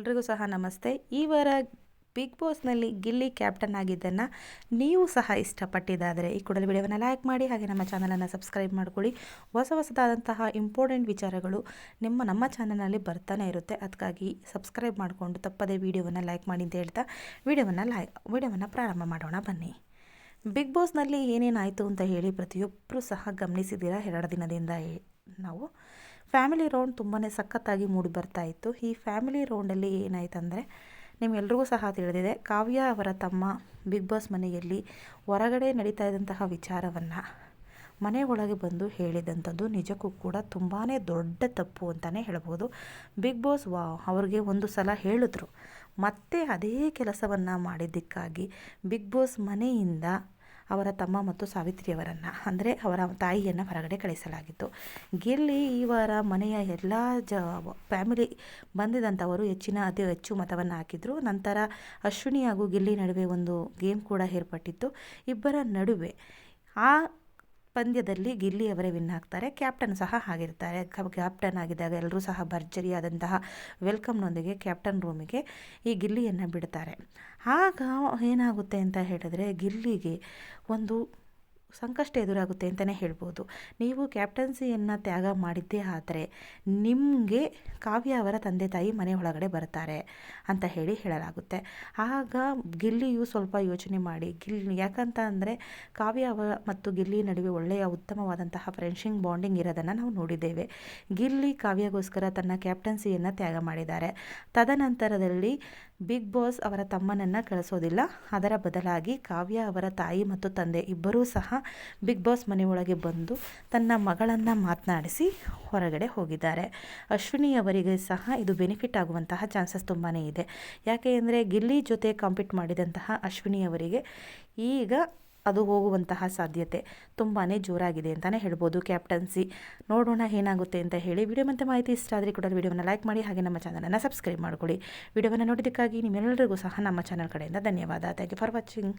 ಎಲ್ರಿಗೂ ಸಹ ನಮಸ್ತೆ. ಈ ವಾರ ಬಿಗ್ ಬಾಸ್ನಲ್ಲಿ ಗಿಲ್ಲಿ ಕ್ಯಾಪ್ಟನ್ ಆಗಿದ್ದನ್ನು ನೀವು ಸಹ ಇಷ್ಟಪಟ್ಟಿದ್ದಾದರೆ ಈ ಕೂಡಲೇ ವಿಡಿಯೋವನ್ನು ಲೈಕ್ ಮಾಡಿ ಹಾಗೆ ನಮ್ಮ ಚಾನಲನ್ನು ಸಬ್ಸ್ಕ್ರೈಬ್ ಮಾಡ್ಕೊಳ್ಳಿ. ಹೊಸ ಹೊಸದಾದಂತಹ ಇಂಪಾರ್ಟೆಂಟ್ ವಿಚಾರಗಳು ನಿಮ್ಮ ನಮ್ಮ ಚಾನಲಲ್ಲಿ ಬರ್ತಾನೆ ಇರುತ್ತೆ. ಅದಕ್ಕಾಗಿ ಸಬ್ಸ್ಕ್ರೈಬ್ ಮಾಡಿಕೊಂಡು ತಪ್ಪದೇ ವಿಡಿಯೋವನ್ನು ಲೈಕ್ ಮಾಡಿ ಅಂತ ಹೇಳ್ತಾ ವಿಡಿಯೋವನ್ನು ಲೈಕ್ ವಿಡಿಯೋವನ್ನು ಪ್ರಾರಂಭ ಮಾಡೋಣ ಬನ್ನಿ. ಬಿಗ್ ಬಾಸ್ನಲ್ಲಿ ಏನೇನಾಯಿತು ಅಂತ ಹೇಳಿ ಪ್ರತಿಯೊಬ್ಬರೂ ಸಹ ಗಮನಿಸಿದ್ದೀರಾ? ಎರಡು ದಿನದಿಂದ ನಾವು. ಫ್ಯಾಮಿಲಿ ರೌಂಡ್ ತುಂಬಾ ಸಖತ್ತಾಗಿ ಮೂಡಿ ಬರ್ತಾ ಇತ್ತು. ಈ ಫ್ಯಾಮಿಲಿ ರೌಂಡಲ್ಲಿ ಏನಾಯ್ತಂದರೆ, ನಿಮ್ಮೆಲ್ರಿಗೂ ಸಹ ತಿಳಿದಿದೆ, ಕಾವ್ಯ ಅವರ ತಮ್ಮ ಬಿಗ್ ಬಾಸ್ ಮನೆಯಲ್ಲಿ ಹೊರಗಡೆ ನಡೀತಾ ಇದ್ದಂತಹ ವಿಚಾರವನ್ನು ಮನೆ ಒಳಗೆ ಬಂದು ಹೇಳಿದಂಥದ್ದು ನಿಜಕ್ಕೂ ಕೂಡ ತುಂಬಾ ದೊಡ್ಡ ತಪ್ಪು ಅಂತಲೇ ಹೇಳ್ಬೋದು. ಬಿಗ್ ಬಾಸ್ ವಾ ಅವ್ರಿಗೆ ಒಂದು ಸಲ ಹೇಳಿದ್ರು. ಮತ್ತೆ ಅದೇ ಕೆಲಸವನ್ನು ಮಾಡಿದ್ದಕ್ಕಾಗಿ ಬಿಗ್ ಬಾಸ್ ಮನೆಯಿಂದ ಅವರ ತಮ್ಮ ಮತ್ತು ಸಾವಿತ್ರಿಯವರನ್ನು, ಅಂದರೆ ಅವರ ತಾಯಿಯನ್ನು ಹೊರಗಡೆ ಕಳಿಸಲಾಗಿತ್ತು. ಗಿಲ್ಲಿ ಈ ವಾರ ಮನೆಯ ಎಲ್ಲ ಜ ಫ್ಯಾಮಿಲಿ ಬಂದಿದಂಥವರು ಹೆಚ್ಚಿನ, ಅತಿ ಹೆಚ್ಚು ಮತವನ್ನು ಹಾಕಿದರು. ನಂತರ ಅಶ್ವಿನಿ ಹಾಗೂ ಗಿಲ್ಲಿ ನಡುವೆ ಒಂದು ಗೇಮ್ ಕೂಡ ಏರ್ಪಟ್ಟಿತ್ತು. ಇಬ್ಬರ ನಡುವೆ ಆ ಪಂದ್ಯದಲ್ಲಿ ಗಿಲ್ಲಿ ಅವರೇ ವಿನ್ ಆಗ್ತಾರೆ. ಕ್ಯಾಪ್ಟನ್ ಸಹ ಆಗಿರ್ತಾರೆ ಕ್ಯಾಪ್ಟನ್ ಆಗಿದ್ದಾಗ ಎಲ್ಲರೂ ಸಹ ಭರ್ಜರಿಯಾದಂತಹ ವೆಲ್ಕಮ್ನೊಂದಿಗೆ ಕ್ಯಾಪ್ಟನ್ ರೂಮಿಗೆ ಈ ಗಿಲ್ಲಿಯನ್ನು ಬಿಡ್ತಾರೆ. ಆಗ ಏನಾಗುತ್ತೆ ಅಂತ ಹೇಳಿದ್ರೆ ಗಿಲ್ಲಿಗೆ ಒಂದು ಸಂಕಷ್ಟ ಎದುರಾಗುತ್ತೆ ಅಂತಲೇ ಹೇಳ್ಬೋದು. ನೀವು ಕ್ಯಾಪ್ಟನ್ಸಿಯನ್ನು ತ್ಯಾಗ ಮಾಡಿದ್ದೇ ಆದರೆ ನಿಮಗೆ ಕಾವ್ಯ ಅವರ ತಂದೆ ತಾಯಿ ಮನೆ ಒಳಗಡೆ ಬರ್ತಾರೆ ಅಂತ ಹೇಳಿ ಹೇಳಲಾಗುತ್ತೆ. ಆಗ ಗಿಲ್ಲಿಯು ಸ್ವಲ್ಪ ಯೋಚನೆ ಮಾಡಿ ಗಿಲ್ಲಿ ಯಾಕಂತ ಅಂದರೆ ಕಾವ್ಯ ಅವರ ಮತ್ತು ಗಿಲ್ಲಿ ನಡುವೆ ಒಳ್ಳೆಯ ಉತ್ತಮವಾದಂತಹ ಫ್ರೆಂಡ್ಶಿಂಗ್ ಬಾಂಡಿಂಗ್ ಇರೋದನ್ನು ನಾವು ನೋಡಿದ್ದೇವೆ. ಗಿಲ್ಲಿ ಕಾವ್ಯಗೋಸ್ಕರ ತನ್ನ ಕ್ಯಾಪ್ಟನ್ಸಿಯನ್ನು ತ್ಯಾಗ ಮಾಡಿದ್ದಾರೆ. ತದನಂತರದಲ್ಲಿ ಬಿಗ್ ಬಾಸ್ ಅವರ ತಮ್ಮನನ್ನು ಕಳಿಸೋದಿಲ್ಲ. ಅದರ ಬದಲಾಗಿ ಕಾವ್ಯ ಅವರ ತಾಯಿ ಮತ್ತು ತಂದೆ ಇಬ್ಬರೂ ಸಹ ಬಿಗ್ ಬಾಸ್ ಮನೆಯೊಳಗೆ ಬಂದು ತನ್ನ ಮಗಳನ್ನು ಮಾತನಾಡಿಸಿ ಹೊರಗಡೆ ಹೋಗಿದ್ದಾರೆ. ಅಶ್ವಿನಿ ಅವರಿಗೆ ಸಹ ಇದು ಬೆನಿಫಿಟ್ ಆಗುವಂತಹ ಚಾನ್ಸಸ್ ತುಂಬಾ ಇದೆ. ಯಾಕೆ ಅಂದರೆ ಗಿಲ್ಲಿ ಜೊತೆ ಕಾಂಪೀಟ್ ಮಾಡಿದಂತಹ ಅಶ್ವಿನಿ ಅವರಿಗೆ ಈಗ ಅದು ಹೋಗುವಂತಹ ಸಾಧ್ಯತೆ ತುಂಬಾ ಜೋರಾಗಿದೆ ಅಂತಲೇ ಹೇಳ್ಬೋದು ಕ್ಯಾಪ್ಟನ್ಸಿ. ನೋಡೋಣ ಏನಾಗುತ್ತೆ ಅಂತ ಹೇಳಿ ವಿಡಿಯೋ ಮತ್ತೆ ಮಾಹಿತಿ ಇಷ್ಟ ಆದರೆ ಕೂಡ ವಿಡಿಯೋವನ್ನು ಲೈಕ್ ಮಾಡಿ ಹಾಗೆ ನಮ್ಮ ಚಾನಲನ್ನು ಸಬ್ಸ್ಕ್ರೈಬ್ ಮಾಡ್ಕೊಳ್ಳಿ. ವಿಡಿಯೋವನ್ನು ನೋಡಿದ್ದಕ್ಕಾಗಿ ನಿಮ್ಮೆಲ್ಲರಿಗೂ ಸಹ ನಮ್ಮ ಚಾನಲ್ ಕಡೆಯಿಂದ ಧನ್ಯವಾದ. Thank you for watching